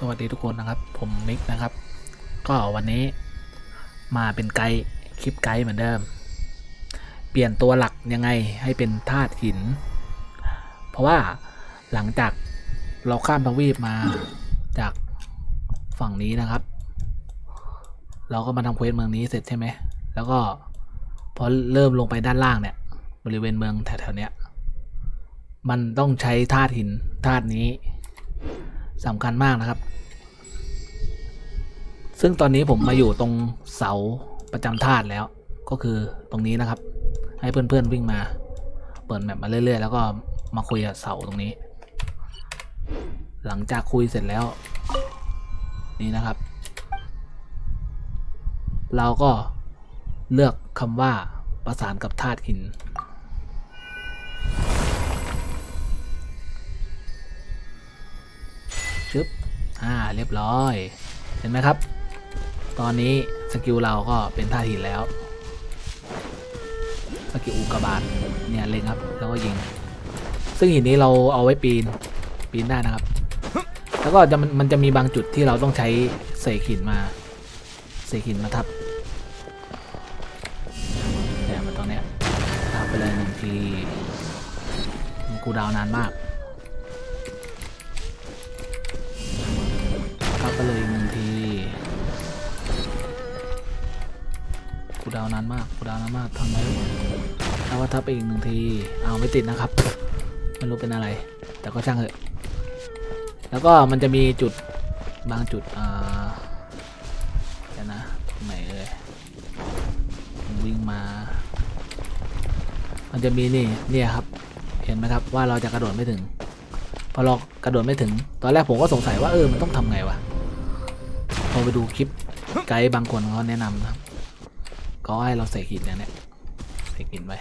สวัสดีทุกคนนะครับ ผมมิกนะครับ ก็วันนี้มาเป็นไกด์คลิปไกด์เหมือนเดิม เปลี่ยนตัวหลักยังไงให้เป็นธาตุหิน เพราะว่าหลังจากเราข้ามทวีปมาจากฝั่งนี้นะครับ เราก็มาทำเควสเมืองนี้เสร็จใช่ไหม แล้วก็พอเริ่มลงไปด้านล่างเนี่ย บริเวณเมืองแถวๆเนี้ยมันต้องใช้ธาตุหินธาตุนี้ สำคัญมากนะครับ ซึ่งตอนนี้ผมมาอยู่ตรงเสาประจำธาตุแล้ว ก็คือตรงนี้นะครับ ให้เพื่อนๆวิ่งมา เปิดแมปมาเรื่อยๆ แล้วก็มาคุยกับเสาตรงนี้ หลังจากคุยเสร็จแล้ว นี่นะครับ เราก็เลือกคำว่าประสานกับธาตุหิน ชึบอ่าเรียบร้อย เห็นไหมครับ ตอนนี้สกิลเราก็เป็นท่าหินแล้ว สกิลอุกบาตเนี่ยเล็งครับ แล้วก็ยิง ซึ่งหินนี้เราเอาไว้ปีน ปีนได้นะครับ แล้วก็จะมันมันจะมีบางจุดที่เราต้องใช้เศษหินมา เศษหินมาทับเนี่มาตรงเนี้ยทับไปเลยหนึ่งทีกูดาวนานมาก กูดาวนานมากกูดาวนานมากทำไมถ้าว่าทับอีกหนึ่งทีเอาไม่ติดนะครับไม่รู้เป็นอะไร แต่ก็ช่างเถอะแล้วก็มันจะมีจุดบางจุดอ่าเดี๋ยวนะไหนเอ่ยวิ่งมา มันจะมีนี่เนี่ยครับ เห็นไหมครับว่าเราจะกระโดดไม่ถึงพอเรากระโดดไม่ถึง ตอนแรกผมก็สงสัยว่าเออมันต้องทำไงวะพอไปดูคลิปไกด์บางคนเขาแนะนำนะครับ ก็ให้เราใส่หินเนี่ยเนี่ยใส่หินไป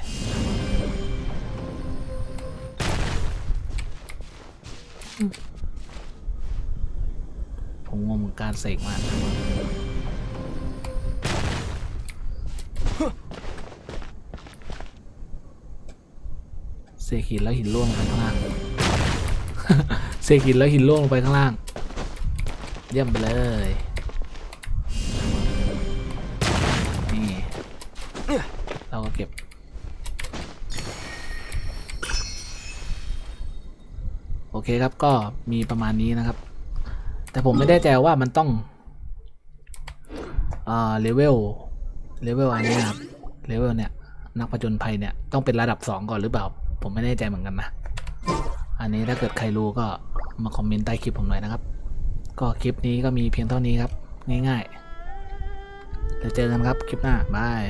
ผมงงการเสกมากเสกหินแล้วหินร่วงไปข้างล่าง เสกหินแล้วหินร่วงลงไปข้างล่าง เยี่ยมไปเลย เราก็เก็บ โอเคครับก็มีประมาณนี้นะครับ แต่ผมไม่แน่ใจว่ามันต้องอ่าเลเวลเลเวลอันนี้ครับเลเวลเนี่ย นักผจญภัยเนี่ยต้องเป็นระดับ 2 ก่อนหรือเปล่า ผมไม่แน่ใจเหมือนกันนะ อันนี้ถ้าเกิดใครรู้ก็มาคอมเมนต์ใต้คลิปผมหน่อยนะครับ ก็คลิปนี้ก็มีเพียงเท่านี้ครับ ง่ายๆแล้วเจอกันครับคลิปหน้า บาย